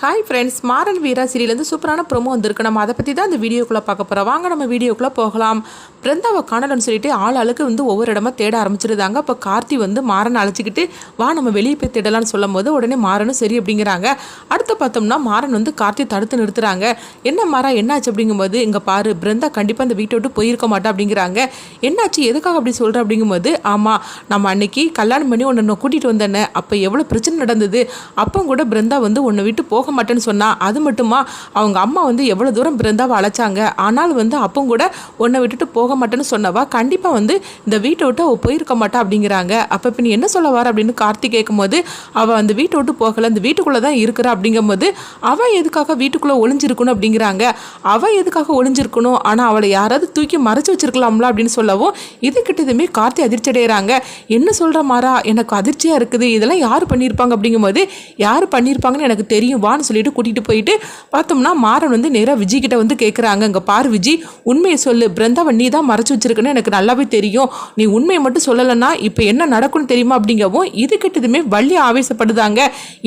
Hi friends Maran Veera சீரியலேருந்து சூப்பரான promo வந்திருக்கு. நம்ம அதை பற்றி தான் இந்த வீடியோக்குள்ளே பார்க்க போகிறோம் வாங்க நம்ம வீடியோக்குள்ளே போகலாம். பிருந்தாவை காணலன்னு சொல்லிட்டு ஆள் ஆளுக்கு வந்து ஒவ்வொரு இடமா தேட ஆரம்பிச்சிருந்தாங்க. அப்போ கார்த்தி வந்து மாறனை அழைச்சிக்கிட்டு வா நம்ம வெளியே போய் தேடலாம்னு சொல்லும் போது உடனே மாறனும் சரி அப்படிங்கிறாங்க. அடுத்து பார்த்தோம்னா மாறன் வந்து கார்த்தி தடுத்து நிறுத்துறாங்க. என்ன மாறா என்னாச்சு? அப்படிங்கும்போது இங்கே பாரு பிருந்தா கண்டிப்பாக இந்த வீட்டை விட்டு போயிருக்க மாட்டா அப்படிங்கிறாங்க. என்னாச்சு? எதுக்காக அப்படி சொல்கிற அப்படிங்கும்போது ஆமாம் நம்ம அன்னைக்கு கல்யாணம் பண்ணி உன்னை கூட்டிகிட்டு வந்தேனே. அப்போ எவ்வளோ பிரச்சனை நடந்தது? அப்போ கூட பிருந்தா வந்து உன்னை விட்டு போக போக மாட்டேன்னு சொன்னா அது மட்டுமா? அவங்க அம்மா வந்து எவ்வளோ தூரம் பிறந்தாவை அழைச்சாங்க? ஆனால் வந்து அப்போ கூட உன்னை விட்டுட்டு போக மாட்டேன்னு சொன்னவா? கண்டிப்பாக வந்து இந்த வீட்டை விட்டு அவள் போயிருக்க மாட்டா அப்படிங்கிறாங்க. அப்போ நீ என்ன சொல்ல வர அப்படின்னு கார்த்தி கேட்கும்போது அவள் அந்த வீட்டை விட்டு போகலை அந்த வீட்டுக்குள்ளே தான் இருக்கிறா அப்படிங்கும்போது அவள் எதுக்காக வீட்டுக்குள்ளே ஒளிஞ்சிருக்கணும் அப்படிங்கிறாங்க. அவள் எதுக்காக ஒளிஞ்சிருக்கணும்? ஆனால் அவளை யாராவது தூக்கி மறைச்சு வச்சிருக்கலாம்ல அப்படின்னு சொல்லவும் இது கிட்டதுமே கார்த்தி அதிர்ச்சி அடைகிறாங்க என்ன சொல்கிற மாறா? எனக்கு அதிர்ச்சியாக இருக்குது. இதெல்லாம் யார் பண்ணியிருப்பாங்க? அப்படிங்கும்போது யார் பண்ணியிருப்பாங்கன்னு எனக்கு தெரியும். வா வான்னு சொல்லிட்டு கூட்டிகிட்டு போயிட்டு பார்த்தோம்னா மாறன் வந்து நேராக விஜய் கிட்ட வந்து கேட்குறாங்க இங்கே பார் விஜய் உண்மையை சொல்லு. பிருந்தாவை நீ தான் மறைச்சி வச்சிருக்குன்னு எனக்கு நல்லாவே தெரியும். நீ உண்மையை மட்டும் சொல்லலைன்னா இப்போ என்ன நடக்கும்னு தெரியுமா அப்படிங்கவும் இது கிட்டதுமே வள்ளி ஆவேசப்படுதாங்க.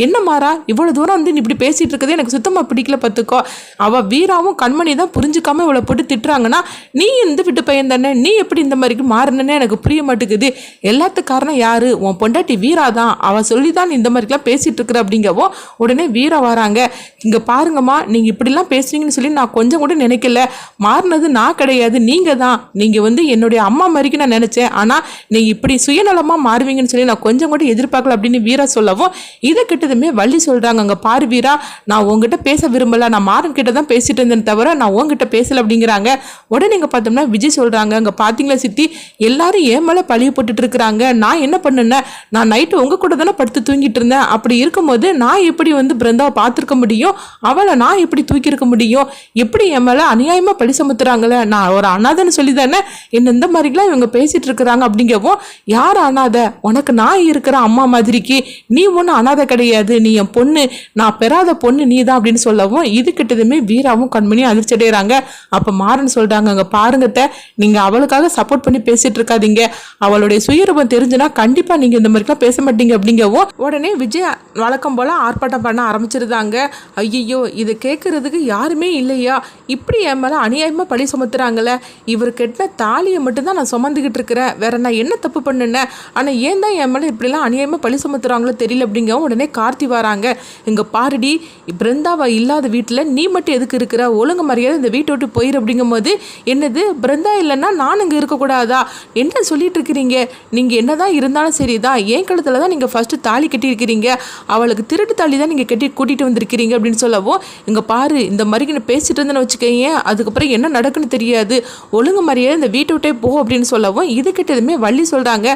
என்ன மாறா இவ்வளோ தூரம் வந்து நீ இப்படி பேசிகிட்டு இருக்கதே எனக்கு சுத்தமாக பிடிக்கல பார்த்துக்கோ. அவள் வீராவும் கண்மணி தான் புரிஞ்சுக்காம இவ்வளோ போட்டு திட்டுறாங்கன்னா நீ இந்த விட்டு பையன் தானே? நீ எப்படி இந்த மாதிரிக்கு மாறினே எனக்கு புரிய மாட்டேங்குது. எல்லாத்துக்கு காரணம் யாரு? உன் பொண்டாட்டி வீரா தான். அவள் சொல்லி தான் நீ இந்த மாதிரிலாம் பேசிட்டு இருக்கிற அப்படிங்கவோ உடனே வீரா வராங்க இங்கே பாருங்கம்மா நீங்கள் இப்படிலாம் பேசுறீங்கன்னு சொல்லி நான் கொஞ்சம் கூட நினைக்கல. மாறினது நான் கிடையாது நீங்கள் தான். நீங்கள் வந்து என்னுடைய அம்மா மாதிரிக்கு நான் நினச்சேன். ஆனால் நீங்கள் இப்படி சுயநலமாக மாறுவீங்கன்னு சொல்லி நான் கொஞ்சம் கூட எதிர்பார்க்கல அப்படின்னு வீரா சொல்லவும் இதை கிட்டதுமே வள்ளி சொல்கிறாங்க அங்கே பாரு வீரா நான் உங்ககிட்ட பேச விரும்பல. நான் மாறன் கிட்ட தான் பேசிட்டு இருந்தேன் தவிர நான் உங்ககிட்ட பேசல அப்படிங்கிறாங்க. உடனே இங்கே பார்த்தோம்னா விஜய் சொல்கிறாங்க அங்கே பார்த்தீங்களா சித்தி எல்லாரும் ஏன் மேலே பழிய போட்டுட்டு இருக்கிறாங்க? நான் என்ன பண்ணுனேன்? நான் நைட்டு உங்கள் கூட தானே படுத்து தூங்கிட்டு இருந்தேன். அப்படி இருக்கும்போது நான் எப்படி வந்து பிருந்தாவை பார்த்துருக்க முடியும்? அவளை நான் எப்படி தூக்கியிருக்க முடியும்? எப்படி என் மேலே அநியாயமாக பழி சுமத்துறாங்களே? நான் ஒரு அனாதைன்னு சொல்லி தானே என்ன இந்த மாதிரிலாம் இவங்க பேசிகிட்டு இருக்கிறாங்க அப்படிங்கவும் யார் அனாதை? உனக்கு நான் இருக்கிற அம்மா மாதிரிக்கு நீ ஒன்றும் அனாதை கிடையாது. நீ என் பொண்ணு. நான் பெறாத பொண்ணு நீ தான் அப்படின்னு சொல்லவும் இது கிட்டதுமே வீராவும் கண்மணியும் அதிர்ச்சி அடைகிறாங்க அப்போ மாறன் சொல்கிறாங்க அங்கே பாருங்கத்த நீங்கள் அவளுக்காக சப்போர்ட் பண்ணி பேசிகிட்டு இருக்காதீங்க. அவளுடைய சுயரூபம் தெரிஞ்சுனா கண்டிப்பாக நீங்கள் இந்த மாதிரிலாம் பேச மாட்டீங்க. அப்படிங்கவும் உடனே விஜய் வழக்கம் போல் ஆர்ப்பாட்டம் பண்ண ஆரம்பிச்சிருந்தாங்க ஐயோ இதை கேட்குறதுக்கு யாருமே இல்லையா? இப்படி என் மேலே அநியாயமாக பழி சுமத்துறாங்களே இவர் கெட்டின தாலியை மட்டும்தான் நான் சுமந்துக்கிட்டு இருக்கிறேன். வேற நான் என்ன தப்பு பண்ணுனேன்? ஆனால் ஏன் தான் என் மேலே இப்படிலாம் அநியாயமாக பழி சுமத்துறாங்களோ தெரியல அப்படிங்கவும் உடனே கார்த்தி வராங்க. இங்கே பாருடி பிருந்தாவா இல்லாத வீட்டில் நீ மட்டும் எதுக்கு இருக்கிற? ஒழுங்கு மரியாதை இந்த வீட்டை விட்டு போயிரு அப்படிங்கும்போது என்னது பிருந்தா இல்லைன்னா நான் இங்கே இருக்கக்கூடாதா? என்ன சொல்லிட்டு இருக்கிறீங்க? நீங்கள் என்ன தான் இருந்தாலும் சரிதான். என் கழுத்தில் தான் நீங்கள் ஃபஸ்ட்டு தாலி கட்டியிருக்கிறீங்க. அவளுக்கு திருட்டு தாலி தான் நீங்கள் கட்டி கூட்டிகிட்டு வந்திருக்கிறீங்க அப்படின்னு சொல்லவோ இங்கே பாரு இந்த மாதிரி நான் பேசிட்டு இருந்தேன்னு வச்சுக்கோங்க அதுக்கப்புறம் என்ன நடக்குன்னு தெரியாது. ஒழுங்கு மாதிரியே இந்த வீட்டை விட்டே போ அப்படின்னு சொல்லவும் இது கிட்டதுமே வள்ளி சொல்கிறாங்க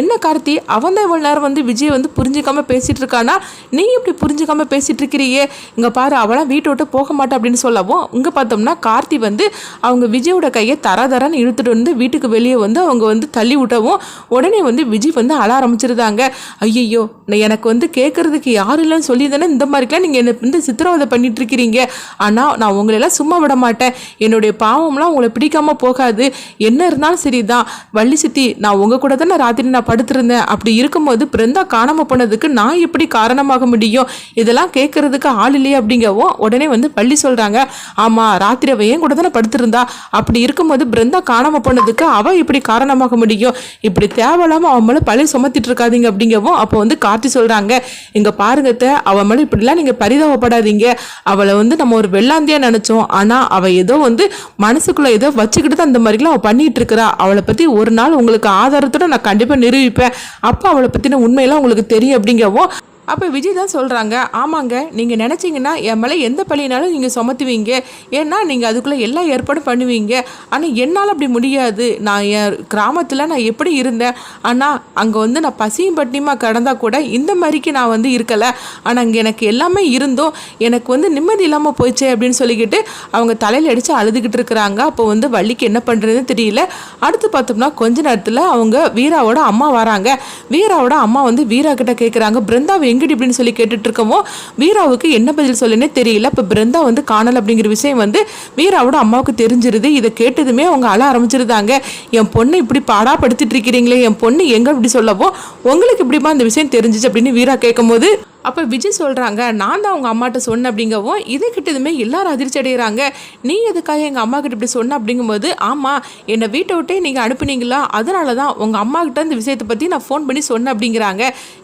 என்ன கார்த்தி அவன் தான் இவ்வளோ நேரம் வந்து விஜய் வந்து புரிஞ்சுக்காம பேசிகிட்டு இருக்கானா? நீ இப்படி புரிஞ்சுக்காம பேசிகிட்டு இருக்கிறியே. இங்கே பாரு அவளாம் வீட்டை விட்டு போக மாட்டா அப்படின்னு சொல்லவும் இங்கே பார்த்தோம்னா கார்த்தி வந்து அவங்க விஜயோட கையை தர தரன்னு இழுத்துட்டு வந்து வீட்டுக்கு வெளியே வந்து அவங்க வந்து தள்ளி விட்டவும் உடனே வந்து விஜய் வந்து அழ ஆரம்பிச்சிருந்தாங்க. ஐயையோ எனக்கு வந்து கேட்கறதுக்கு யாரும் இல்லைன்னு சொல்லி தானே இந்த மாதிரிக்கெல்லாம் நீங்கள் என்னை வந்து சித்திரவதை பண்ணிட்டு இருக்கிறீங்க ஆனால் நான் உங்களெல்லாம் சும்மா விட மாட்டேன் என்னுடைய பாவம்லாம் உங்களை பிடிக்காம போகாது. என்ன இருந்தாலும் சரிதான். வள்ளி சித்தி நான் உங்கள் கூட தானே ராத்திரி நான் படுத்திருந்தேன். அப்படி இருக்கும்போது பிருந்தா காணாமல் போனதுக்கு நான் எப்படி காரணமாக முடியும்? இதெல்லாம் கேட்கறதுக்கு ஆள் இல்லையே அப்படிங்கவும் உடனே வந்து பள்ளி சொல்கிறாங்க ஆமாம் ராத்திரி அவ ஏன் கூட தானே படுத்திருந்தா. அப்படி இருக்கும்போது பிருந்தா காணாமல் போனதுக்கு அவள் இப்படி காரணமாக முடியும்? இப்படி தேவையில்லாமல் அவன் மேலே பழி சுமத்திட்டு இருக்காதீங்க அப்படிங்கவும் அப்போ வந்து கார்த்தி சொல்கிறாங்க இங்கே பாருங்க அவன் மேலே இப்படிலாம் நீங்கள் பரிதாபப்படாதீங்க. அவளை வந்து நம்ம ஒரு வெள்ளாந்தியா நினைச்சோம். ஆனா அவ ஏதோ வந்து மனசுக்குள்ள ஏதோ வச்சுக்கிட்டு தான் அந்த மாதிரிலாம் அவள் பண்ணிட்டு இருக்கிறா அவளை பத்தி ஒரு நாள் உங்களுக்கு ஆதாரத்தோட நான் கண்டிப்பா நிரூபிப்பேன். அப்போ அவளை பத்தின உண்மையெல்லாம் உங்களுக்கு தெரியும் அப்படிங்கவும் அப்போ விஜய் தான் சொல்கிறாங்க ஆமாங்க நீங்கள் நினச்சிங்கன்னா என் மேலே எந்த பழியினாலும் நீங்கள் சுமத்துவீங்க. ஏன்னா நீங்கள் அதுக்குள்ளே எல்லா ஏற்பாடும் பண்ணுவீங்க. ஆனால் என்னால் அப்படி முடியாது. நான் என் கிராமத்தில் நான் எப்படி இருந்தேன்? ஆனால் அங்கே வந்து நான் பசியும் பட்டினியுமா கடந்தா கூட இந்த மாதிரிக்கு நான் வந்து இருக்கலை. ஆனால் அங்கே எனக்கு எல்லாமே இருந்தும் எனக்கு வந்து நிம்மதி இல்லாமல் போயிடுச்சே அப்படின்னு சொல்லிக்கிட்டு அவங்க தலையில் அடித்து அழுதுகிட்டு இருக்கிறாங்க. அப்போ வந்து வள்ளிக்கு என்ன பண்ணுறதுன்னு தெரியல. அடுத்து பார்த்தோம்னா கொஞ்ச நேரத்தில் அவங்க வீராவோட அம்மா வராங்க. வீராவோட அம்மா வந்து வீரா கிட்ட கேட்குறாங்க பிருந்தாவை எங்கடி இப்படின்னு சொல்லி கேட்டுட்டு இருக்கவும் வீராவுக்கு என்ன பதில் சொல்லுன்னே தெரியல. இப்போ பிருந்தா வந்து காணல் அப்படிங்கிற விஷயம் வந்து வீராவோட அம்மாவுக்கு தெரிஞ்சிருது. இதை கேட்டதுமே அவங்க அழ ஆரம்பிச்சிருந்தாங்க. என் பொண்ணை இப்படி பாடாப்படுத்திட்டு இருக்கிறீங்களே என் பொண்ணு எங்கே இப்படி சொல்லவோ உங்களுக்கு இப்படிமா அந்த விஷயம் தெரிஞ்சிச்சு அப்படின்னு வீரா கேட்கும்போது அப்போ விஜய் சொல்கிறாங்க நான் தான் உங்கள் அம்மாட்ட சொன்னேன் அப்படிங்கவும் இது கிட்டதுமே எல்லாரும் அதிர்ச்சி அடைகிறாங்க நீ எதுக்காக எங்கள் அம்மா கிட்ட இப்படி சொன்ன? அப்படிங்கும்போது ஆமாம் என்னை வீட்டை விட்டே நீங்கள் அனுப்புனீங்களா? அதனால தான் உங்கள் அம்மா கிட்ட இந்த விஷயத்தை பற்றி நான் ஃபோன் பண்ணி சொன்னேன் அப்படிங்கிறாங்க.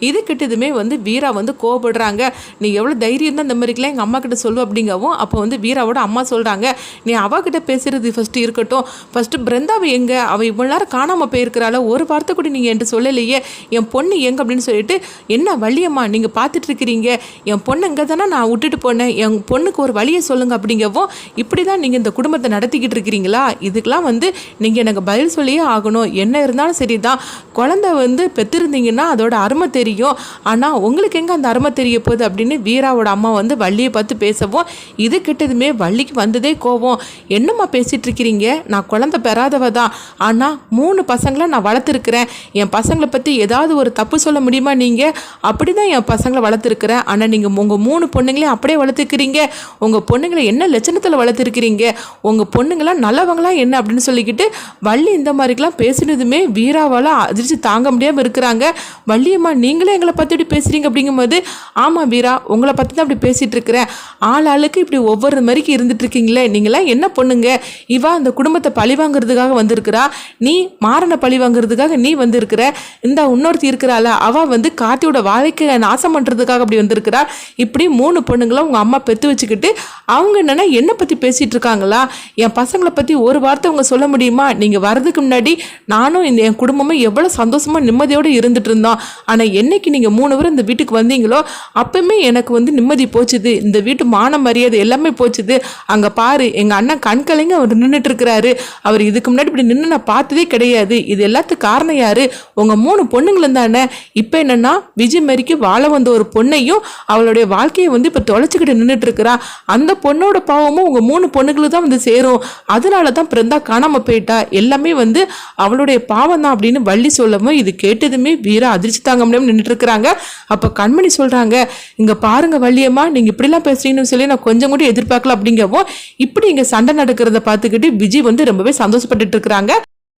இது கிட்டதுமே வந்து வீரா வந்து கோவப்படுறாங்க. நீ எவ்வளோ தைரியம் தான் இந்த மாதிரிக்கெல்லாம் எங்கள் அம்மா கிட்ட சொல்லு அப்படிங்கவும் அப்போ வந்து வீராவோட அம்மா சொல்கிறாங்க நீ அவகிட்ட பேசுறது ஃபஸ்ட்டு இருக்கட்டும். ஃபஸ்ட்டு பிருந்தாவை எங்கே? அவள் இவ்வளோ நேரம் காணாமல் போயிருக்கிறாள. ஒரு வார்த்தை கூட நீங்கள் என்கிட்ட சொல்லலையே. என் பொண்ணு எங்கே? அப்படின்னு சொல்லிட்டு என்ன வள்ளியம்மா நீங்கள் பார்த்துட்டு இருக்கிறீங்க என் பொண்ணு இங்கே தானே நான் விட்டுட்டு போனேன். என் பொண்ணுக்கு ஒரு வழியை சொல்லுங்க அப்படிங்கவும் இப்படி தான் நீங்கள் இந்த குடும்பத்தை நடத்திக்கிட்டு இருக்கிறீங்களா? இதுக்கெல்லாம் வந்து நீங்கள் எனக்கு பதில் சொல்லியே ஆகணும். என்ன இருந்தாலும் சரி தான் குழந்தை வந்து பெற்றிருந்தீங்கன்னா அதோட அருமை தெரியும். ஆனால் உங்களுக்கு எங்கே அந்த அருமை தெரிய போகுது அப்படின்னு வீராவோட அம்மா வந்து வள்ளியை பார்த்து பேசவும் இது கிட்டதுமே வள்ளிக்கு வந்ததே கோவம். என்னம்மா பேசிகிட்டு இருக்கிறீங்க? நான் குழந்தை பெறாதவ தான். ஆனால் மூணு பசங்களை நான் வளர்த்துருக்குறேன். என் பசங்களை பற்றி ஏதாவது ஒரு தப்பு சொல்ல முடியுமா நீங்கள் அப்படி தான் என் பசங்களை வளர்த்துருக்குறேன் ஆனால் நீங்கள் உங்கள் மூணு பொண்ணுங்களையும் அப்படியே வளர்த்துக்கிறீங்க உங்கள் பொண்ணுங்களை என்ன லட்சணத்தில் வளர்த்துருக்கிறீங்க? உங்கள் பொண்ணுங்களாம் நல்லவங்களாம் என்ன அப்படின்னு சொல்லிக்கிட்டு வள்ளி இந்த மாதிரிக்கெலாம் பேசினதுமே வீராவால் அதிர்ச்சி தாங்க முடியாமல் இருக்கிறாங்க. வள்ளியம்மா நீங்களே எங்களை பற்றி இப்படி பேசுகிறீங்க அப்படிங்கும்போது ஆமாம் வீரா உங்களை பற்றி தான் இப்படி பேசிகிட்டு இருக்கிறேன். ஆள் ஆளுக்கு இப்படி ஒவ்வொரு மாதிரிக்கு இருந்துட்டு இருக்கீங்களே. நீங்களாம் என்ன பொண்ணுங்க? இவா அந்த குடும்பத்தை பழி வாங்குறதுக்காக வந்திருக்கிறா. நீ மாறனை பழி வாங்குறதுக்காக நீ வந்திருக்கிற. இந்த இன்னொருத்தி இருக்கிறாள? அவள் வந்து கார்த்தியோட வாழ்க்கையை நாசம் பண்ணுறதுக்காக அப்படி வந்திருக்கிறா இப்படி மூணு பொண்ணுங்களும் உங்கள் அம்மா பெற்று வச்சுக்கிட்டு அவங்க என்னென்னா என்னை பற்றி பேசிகிட்டு இருக்காங்களா? என் பசங்களை பற்றி ஒரு வார்த்தை அவங்க சொல்ல முடியுமா? நீங்கள் வர்றதுக்கு முன்னாடி நானும் இந்த என் குடும்பமும் எவ்வளோ சந்தோஷமாக நிம்மதியோடு இருந்துட்டு இருந்தோம். ஆனால் என்னைக்கு நீங்கள் மூணு பேரும் இந்த வீட்டுக்கு வந்தீங்களோ அப்பவுமே எனக்கு வந்து நிம்மதி போச்சுது. இந்த வீட்டு மான மரியாதை எல்லாமே போச்சுது. அங்கே பாரு எங்கள் அண்ணன் கண்கலைங்க அவர் நின்றுட்டு இருக்கிறாரு. அவர் இதுக்கு முன்னாடி இப்படி நின்று நான் பார்த்ததே கிடையாது. இது எல்லாத்துக்கும் காரணம் யாரு? உங்கள் மூணு பொண்ணுங்களும் தானே. இப்போ என்னென்னா விஜய் மாரிக்கு வாழ வந்த ஒரு பொண்ணையும் அவளுடைய வாழ்க்கையை வந்து இப்போ தொலைச்சிக்கிட்டு நின்றுட்டு இருக்கிறா அந்த பொண்ணோட பாவமும் உங்கள் மூணு பொண்ணுகளும் தான் வந்து சேரும். அதனால தான் பிறந்தா காணாமல் போயிட்டா. எல்லாமே வந்து அவளுடைய பாவம் தான் அப்படின்னு வள்ளி சொல்லவும் இது கேட்டதுமே வீரா அதிர்ச்சி தாங்க முடியாமல் நின்றுட்டு இருக்கிறாங்க அப்போ கண்மணி சொல்கிறாங்க இங்கே பாருங்க வள்ளியம்மா நீங்கள் இப்படிலாம் பேசுறீங்கன்னு சொல்லி நான் கொஞ்சம் கூட எதிர்பார்க்கல அப்படிங்கவும் இப்படி இங்கே சண்டை நடக்கிறத பார்த்துக்கிட்டு விஜய் வந்து ரொம்பவே சந்தோஷப்பட்டுட்டு இருக்கிறாங்க.